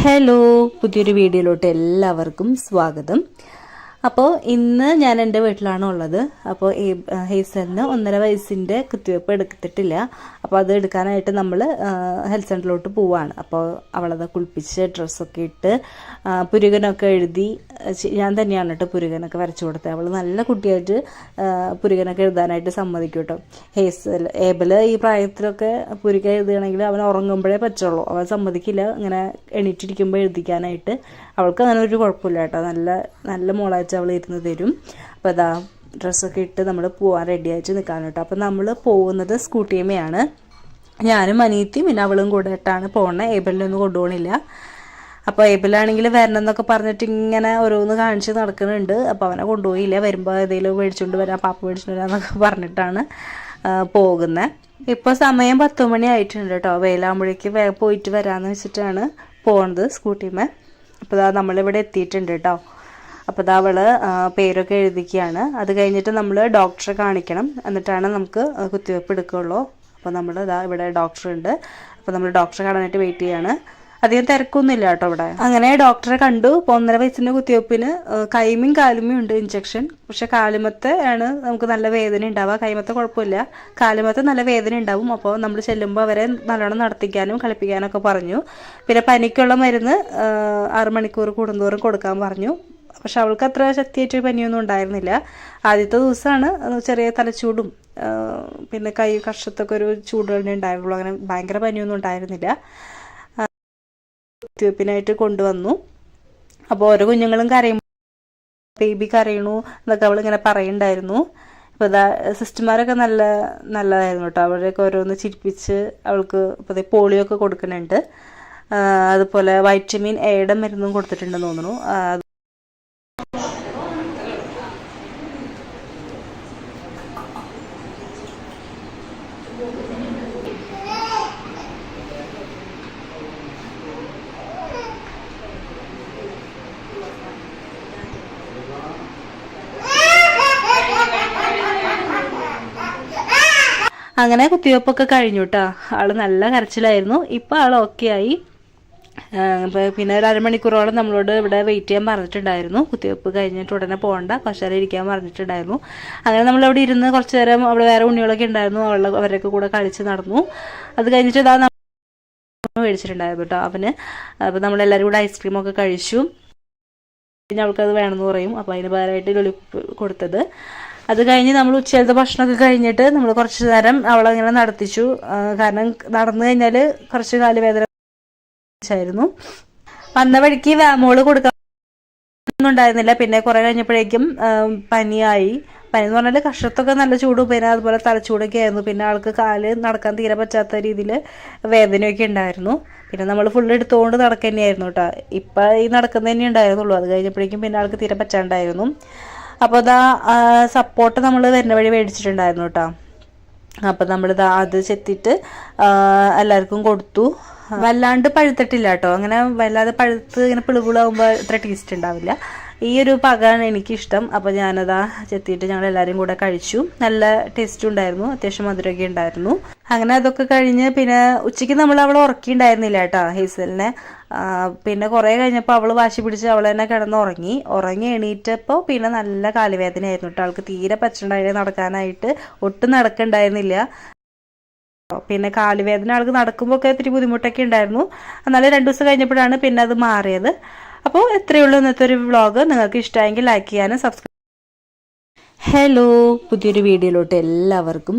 Hello പുതിയൊരു വീഡിയോയിലോട്ട് എല്ലാവർക്കും സ്വാഗതം. അപ്പോൾ ഇന്ന് ഞാൻ എന്റെ വീട്ടിലാണ് ഉള്ളത്. അപ്പോൾ ഹെയ്സലിന് ഒന്നര വയസ്സിന്റെ കുത്തിവയ്പ്പ് എടുത്തിട്ടില്ല. അപ്പോൾ അത് എടുക്കാനായിട്ട് നമ്മൾ ഹെൽത്ത് സെന്ററിലോട്ട് പോവാണ്. അപ്പോൾ അവളത് കുളിപ്പിച്ച് ഡ്രസ്സൊക്കെ ഇട്ട് പുരുകനൊക്കെ എഴുതി ഞാൻ തന്നെയാണ് കേട്ടോ പുരുകനൊക്കെ വരച്ചു കൊടുത്തത്. അവൾ നല്ല കുട്ടിയായിട്ട് പുരുകനൊക്കെ എഴുതാനായിട്ട് സമ്മതിക്കും കേട്ടോ. ഹേസൽ ഏബൽ ഈ പ്രായത്തിലൊക്കെ പുരുക എഴുതുകയാണെങ്കിൽ അവൻ ഉറങ്ങുമ്പോഴേ പറ്റുള്ളൂ. അവൻ സമ്മതിക്കില്ല ഇങ്ങനെ എണീറ്റിരിക്കുമ്പോൾ എഴുതിക്കാനായിട്ട്. അവൾക്ക് അങ്ങനെ ഒരു കുഴപ്പമില്ല കേട്ടോ. നല്ല നല്ല മോളായിട്ട് അവൾ ഇരുന്ന് തരും. അപ്പോൾ അതാ ഡ്രസ്സൊക്കെ ഇട്ട് നമ്മൾ പോകാൻ റെഡി ആയിട്ട് നിൽക്കാൻ കേട്ടോ. അപ്പോൾ നമ്മൾ പോകുന്നത് സ്കൂട്ടിയമ്മയാണ്. ഞാനും അനീത്തിയും പിന്നെ അവളും കൂടെ ആയിട്ടാണ് പോകുന്നത് ഏബലിനൊന്നും കൊണ്ടുപോകണില്ല. അപ്പോൾ ഏബിളാണെങ്കിൽ വരണം എന്നൊക്കെ പറഞ്ഞിട്ട് ഇങ്ങനെ ഓരോന്ന് കാണിച്ച് നടക്കുന്നുണ്ട്. അപ്പോൾ അവനെ കൊണ്ടുപോയില്ല വരുമ്പോൾ ഏതെങ്കിലും മേടിച്ചുകൊണ്ട് വരാം പാപ്പ മേടിച്ചുകൊണ്ട് വരാമെന്നൊക്കെ പറഞ്ഞിട്ടാണ് പോകുന്നത് ഇപ്പോൾ സമയം പത്ത് മണി ആയിട്ടുണ്ട് കേട്ടോ വെയിലാകുമ്പോഴേക്ക് പോയിട്ട് വരാമെന്ന് വെച്ചിട്ടാണ് പോകുന്നത് സ്കൂട്ടിമേ. അപ്പോൾ ഇതാ നമ്മളിവിടെ എത്തിയിട്ടുണ്ട് കേട്ടോ അപ്പോൾ ഇതാ അവൾ ആ, പേരൊക്കെ എഴുതിക്കുകയാണ് അത് കഴിഞ്ഞിട്ട് നമ്മൾ ഡോക്ടറെ കാണിക്കണം. എന്നിട്ടാണ് നമുക്ക് കുത്തിവെപ്പ് എടുക്കുകയുള്ളൂ അപ്പോൾ നമ്മൾ ഇതാ ഇവിടെ ഡോക്ടർ ഉണ്ട് അപ്പോൾ നമ്മൾ ഡോക്ടറെ കാണാനായിട്ട് വെയിറ്റ് ചെയ്യാണ്. അധികം തിരക്കൊന്നുമില്ല കേട്ടോ ഇവിടെ. അങ്ങനെ ഡോക്ടറെ കണ്ടു. ഒന്നര വയസ്സിന്റെ കുത്തിവെപ്പിന് കൈമയും കാലുമയും ഉണ്ട് ഇഞ്ചക്ഷൻ പക്ഷെ കാലുമത്തെ ആണ് നമുക്ക് നല്ല വേദന ഉണ്ടാവുക. കൈമത്തെ കുഴപ്പമില്ല. കാലുമത്തെ നല്ല വേദന ഉണ്ടാവും. അപ്പോൾ നമ്മൾ ചെല്ലുമ്പോൾ അവരെ നല്ലോണം നടത്തിക്കാനും കളിപ്പിക്കാനും ഒക്കെ പറഞ്ഞു. പിന്നെ പനിക്കുള്ള മരുന്ന് ആറ് മണിക്കൂർ കൂടുന്തോറും കൊടുക്കാൻ പറഞ്ഞു. പക്ഷെ അവൾക്ക് അത്ര ശക്തിയായിട്ട് പനിയൊന്നും ഉണ്ടായിരുന്നില്ല. ആദ്യത്തെ ദിവസമാണ് ചെറിയ തലച്ചൂടും പിന്നെ കൈ കഷത്തൊക്കെ ഒരു ചൂട് തന്നെ ഉണ്ടായിരുന്നുള്ളൂ അങ്ങനെ ഭയങ്കര പനിയൊന്നും ഉണ്ടായിരുന്നില്ല. കുത്തിവയ്പ്പിനായിട്ട് കൊണ്ടുവന്നു. അപ്പോൾ ഓരോ കുഞ്ഞുങ്ങളും കരയും ബേബി കരയണു എന്നൊക്കെ അവളിങ്ങനെ പറയുണ്ടായിരുന്നു. അപ്പോൾ ഇതാ സിസ്റ്റർമാരൊക്കെ നല്ല നല്ലതായിരുന്നു കേട്ടോ. അവരെയൊക്കെ ഓരോന്ന് ചിരിപ്പിച്ച് അവൾക്ക് ഇപ്പോൾ പോളിയോ ഒക്കെ കൊടുക്കുന്നുണ്ട്. അതുപോലെ വൈറ്റമിൻ എയുടെ മരുന്നും കൊടുത്തിട്ടുണ്ടെന്ന് തോന്നുന്നു. അങ്ങനെ കുത്തിവെപ്പൊക്കെ കഴിഞ്ഞു കേട്ടോ ആൾ നല്ല കരച്ചിലായിരുന്നു. ഇപ്പം ആൾ ഓക്കെ ആയി. പിന്നെ ഒരു അരമണിക്കൂറോളം നമ്മളോട് ഇവിടെ വെയിറ്റ് ചെയ്യാൻ പറഞ്ഞിട്ടുണ്ടായിരുന്നു. കുത്തിവെപ്പ് കഴിഞ്ഞിട്ട് ഉടനെ പോകണ്ട കുറച്ച് ഇരിക്കാൻ പറഞ്ഞിട്ടുണ്ടായിരുന്നു. അങ്ങനെ നമ്മളവിടെ ഇരുന്ന് കുറച്ച് നേരം അവിടെ വേറെ ഉണ്ണികളൊക്കെ ഉണ്ടായിരുന്നു. അവളെ അവരൊക്കെ കൂടെ കളിച്ച് നടന്നു. അത് കഴിഞ്ഞിട്ട് ഇതാ മേടിച്ചിട്ടുണ്ടായിരുന്നു കേട്ടോ അവന്. അപ്പോൾ നമ്മളെല്ലാവരും കൂടെ ഐസ്ക്രീമൊക്കെ കഴിച്ചു. പിന്നെ അവൾക്കത് വേണമെന്ന് പറയും. അപ്പോൾ അതിന് പകരമായിട്ട് ലൊലിപ്പ് കൊടുത്തത്. അത് കഴിഞ്ഞ് നമ്മൾ ഉച്ചയിലത്തെ ഭക്ഷണമൊക്കെ കഴിഞ്ഞിട്ട് നമ്മൾ കുറച്ച് നേരം അവളങ്ങനെ നടത്തിച്ചു. കാരണം നടന്നു കഴിഞ്ഞാൽ കുറച്ച് കാലുവേദന ആയിരുന്നു വന്ന വഴിക്ക് വാമോൾ കൊടുക്കാൻ ഉണ്ടായിരുന്നില്ല പിന്നെ കുറെ കഴിഞ്ഞപ്പോഴേക്കും പനിയായി. പനി എന്ന് പറഞ്ഞാൽ കഷത്തൊക്കെ നല്ല ചൂടും പിന്നെ അതുപോലെ തലച്ചൂടൊക്കെ ആയിരുന്നു. പിന്നെ ആൾക്ക് കാൽ നടക്കാൻ തീരെ പറ്റാത്ത രീതിയിൽ വേദനയൊക്കെ ഉണ്ടായിരുന്നു. പിന്നെ നമ്മൾ ഫുൾ എടുത്തുകൊണ്ട് നടക്കുക തന്നെയായിരുന്നു കേട്ടോ ഇപ്പം ഈ നടക്കുന്ന തന്നെ ഉണ്ടായിരുന്നുള്ളൂ. അത് കഴിഞ്ഞപ്പോഴേക്കും പിന്നെ ആൾക്ക് തീരെ പറ്റാണ്ടായിരുന്നു. അപ്പോൾ അതാ സപ്പോർട്ട് നമ്മൾ വരുന്ന വഴി മേടിച്ചിട്ടുണ്ടായിരുന്നു കേട്ടോ അപ്പം നമ്മളിത് അത് ചെത്തിയിട്ട് എല്ലാവർക്കും കൊടുത്തു. വല്ലാണ്ട് പഴുത്തിട്ടില്ല കേട്ടോ അങ്ങനെ വല്ലാതെ പഴുത്ത് ഇങ്ങനെ പിളുപിളാകുമ്പോൾ ഇത്ര ടേസ്റ്റ് ഉണ്ടാവില്ല. ഈ ഒരു പകമാണ് എനിക്കിഷ്ടം. അപ്പോൾ ഞാനതാ ചെത്തിയിട്ട് ഞങ്ങൾ എല്ലാവരും കൂടെ കഴിച്ചു. നല്ല ടേസ്റ്റും ഉണ്ടായിരുന്നു. അത്യാവശ്യം മധുരമൊക്കെ ഉണ്ടായിരുന്നു. അങ്ങനെ അതൊക്കെ കഴിഞ്ഞ് പിന്നെ ഉച്ചയ്ക്ക് നമ്മൾ അവളെ ഉറക്കിയിട്ടുണ്ടായിരുന്നില്ല കേട്ടോ ഹേസലിനെ. പിന്നെ കുറേ കഴിഞ്ഞപ്പോൾ അവൾ വാശി പിടിച്ച് അവൾ തന്നെ കിടന്ന് ഉറങ്ങി ഉറങ്ങി എണീറ്റപ്പോൾ പിന്നെ നല്ല കാലുവേദനയായിരുന്നു കേട്ടോ. അവൾക്ക് തീരെ പറ്റുണ്ടായിരുന്നു നടക്കാനായിട്ട്. ഒട്ടും നടക്കണ്ടായിരുന്നില്ല. പിന്നെ കാലുവേദന ആൾക്ക് നടക്കുമ്പോൾ ഒക്കെ ഇത്തിരി ബുദ്ധിമുട്ടൊക്കെ ഉണ്ടായിരുന്നു. എന്നാലും രണ്ട് ദിവസം കഴിഞ്ഞപ്പോഴാണ് പിന്നെ അത് മാറിയത്. അപ്പോൾ എത്രയേ ഉള്ളൂ ഇന്നത്തെ ഒരു വ്ളോഗ്. നിങ്ങൾക്ക് ഇഷ്ടമായെങ്കിൽ ലൈക്ക് ചെയ്യാനും സബ്സ്ക്രൈബ് ഹലോ പുതിയൊരു വീഡിയോയിലോട്ട് എല്ലാവർക്കും